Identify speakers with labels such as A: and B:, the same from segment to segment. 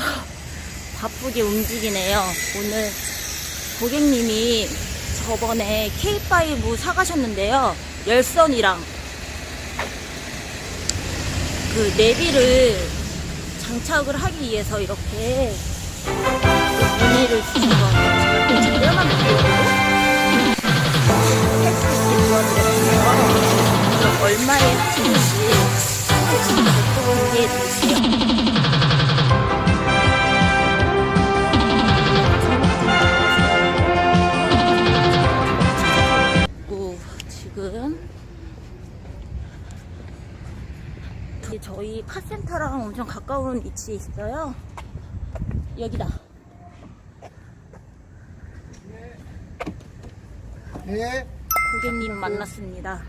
A: 움직이네요. 오늘 고객님이 저번에 K5 사가셨는데요. 열선이랑 그 내비를 장착을 하기 위해서 이렇게 문의를 주신 거 제가 지금 저희 카센터랑 엄청 가까운 위치에 있어요. 여기다.
B: 예.
A: 고객님 만났습니다.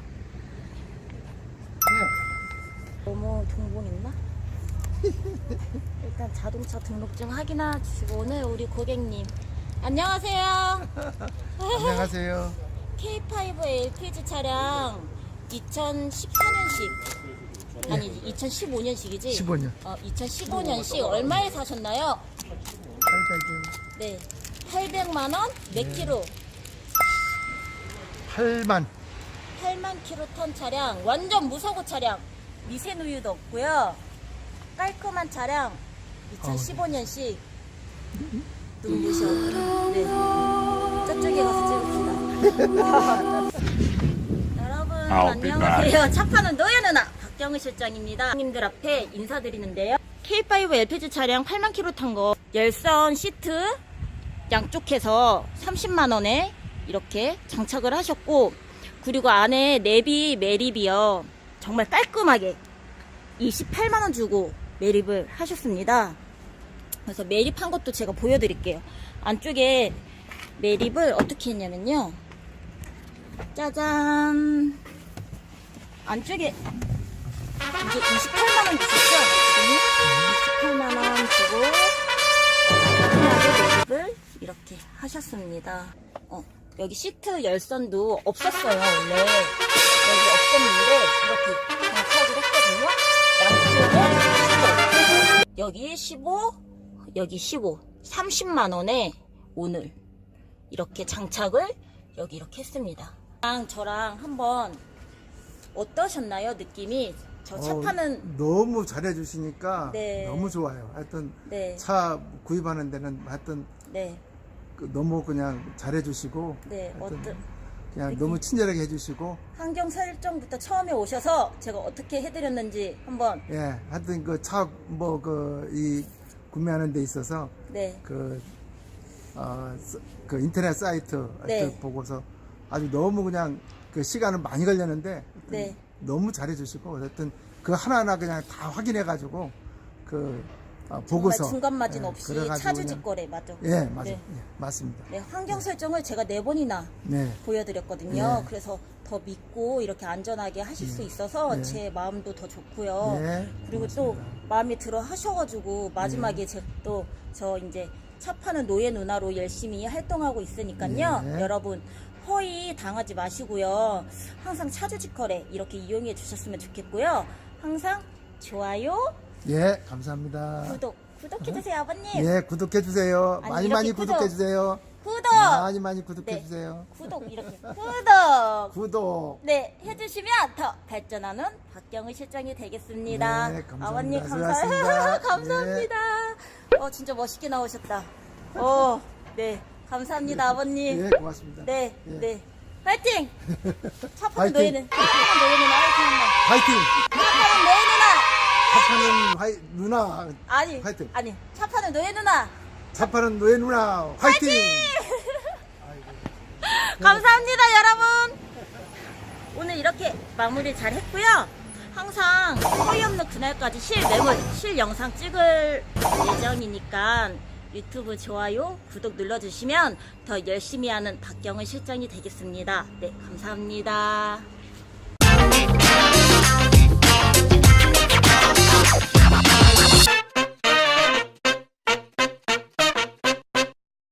A: 너무 동봉했나? 일단 자동차 등록증 확인해 주시고 오늘 우리 고객님 안녕하세요.
B: 안녕하세요.
A: K5 LPG 차량 2014년식 아니 2015년식이지?
B: 15년.
A: 어, 2015년식 얼마에 사셨나요?
B: 800원.
A: 네. 800만 원? 몇 킬로?
B: 8만.
A: 8만 킬로톤 차량, 완전 무사고 차량, 미세누유도 없고요. 깔끔한 차량, 2015년식 눈부셔. 여러분 안녕하세요. 차 파는 노예 누나 박경은 실장입니다. 님들 앞에 인사드리는데요. K5 LPG 차량 8만 킬로 탄 거 열선 시트 양쪽해서 30만 원에 이렇게 장착을 하셨고 그리고 안에 내비 매립이요 정말 깔끔하게 28만 원 주고 매립을 하셨습니다. 그래서 매립한 것도 제가 보여드릴게요. 안쪽에 매립을 어떻게 했냐면요. 짜잔. 안쪽에 이게 28만 원 주셨죠? 28만 원 주고 깔끔하게 매립을 이렇게 하셨습니다. 어, 여기 시트 열선도 없었어요, 원래. 여기 없었는데, 이렇게 장착을 했거든요. 양쪽에 15. 여기 15, 여기 15. 30만 원에 오늘 이렇게 장착을 여기 이렇게 했습니다. 저랑 저랑 한번 어떠셨나요, 느낌이? 저차
B: 어,
A: 파는,
B: 너무 잘해주시니까
A: 네.
B: 너무 좋아요. 하여튼
A: 네,
B: 차 구입하는 데는 하여튼
A: 네,
B: 그 너무 그냥 잘해주시고
A: 네.
B: 하여튼
A: 어떠,
B: 그냥? 너무 친절하게 해주시고
A: 환경 설정부터 처음에 오셔서 제가 어떻게 해드렸는지 한번
B: 예 하여튼 그 차 뭐 그 이 구매하는 데 있어서
A: 네,
B: 그, 어, 스- 그 인터넷 사이트
A: 네.
B: 보고서 아주 너무 그냥 그 시간은 많이 걸렸는데
A: 네.
B: 너무 잘해 주시고 하여튼 그 하나하나 그냥 다 확인해 가지고 그 어, 보고서
A: 중간 마진
B: 예,
A: 없이
B: 그래가지고
A: 차주지
B: 그냥-
A: 거래 맞죠?
B: 예 맞아요
A: 네.
B: 예, 맞습니다
A: 네, 환경 설정을 제가 네 번이나
B: 네
A: 보여드렸거든요.
B: 네.
A: 그래서 더 믿고 이렇게 안전하게 하실 수 있어서
B: 네.
A: 제 마음도 더 좋고요.
B: 네,
A: 그리고 또 마음에 들어 하셔가지고 마지막에 제 또 저 이제 차 파는 노예 누나로 열심히 활동하고 있으니까요.
B: 네.
A: 여러분 허위 당하지 마시고요. 항상 차주직 거래 이렇게 이용해 주셨으면 좋겠고요. 항상 좋아요,
B: 예 감사합니다
A: 구독, 구독해 주세요, 아버님.
B: 예 구독해 주세요
A: 아니,
B: 많이 많이
A: 구독.
B: 구독해 주세요
A: 구독,
B: 많이 많이 구독해주세요
A: 구독 이렇게 구독.
B: 구독
A: 네, 해주시면 더 발전하는 박경의 실장이 되겠습니다.
B: 네, 감사합니다.
A: 아버님
B: 수고하셨습니다.
A: 감사해요. 감사합니다. 어, 진짜 멋있게 나오셨다. 어, 네, 감사합니다, 아버님.
B: 예 고맙습니다
A: 네,
B: 예.
A: 네, 파이팅! 차 파는
B: 파이팅!
A: 노예는, 차 파는 노예는 화이팅 한번.
B: 화이팅
A: 차 파는 노예 누나!
B: 차파는 화이, 누나
A: 아니,
B: 화이팅!
A: 아니, 차 파는 노예 누나!
B: 차파는 노예 누나 화이팅
A: 감사합니다, 여러분. 오늘 이렇게 마무리 잘 했고요. 항상 허위 없는 그날까지 실매물, 실 영상 찍을 예정이니까 유튜브 좋아요, 구독 눌러주시면 더 열심히 하는 박경은 실장이 되겠습니다. 네, 감사합니다.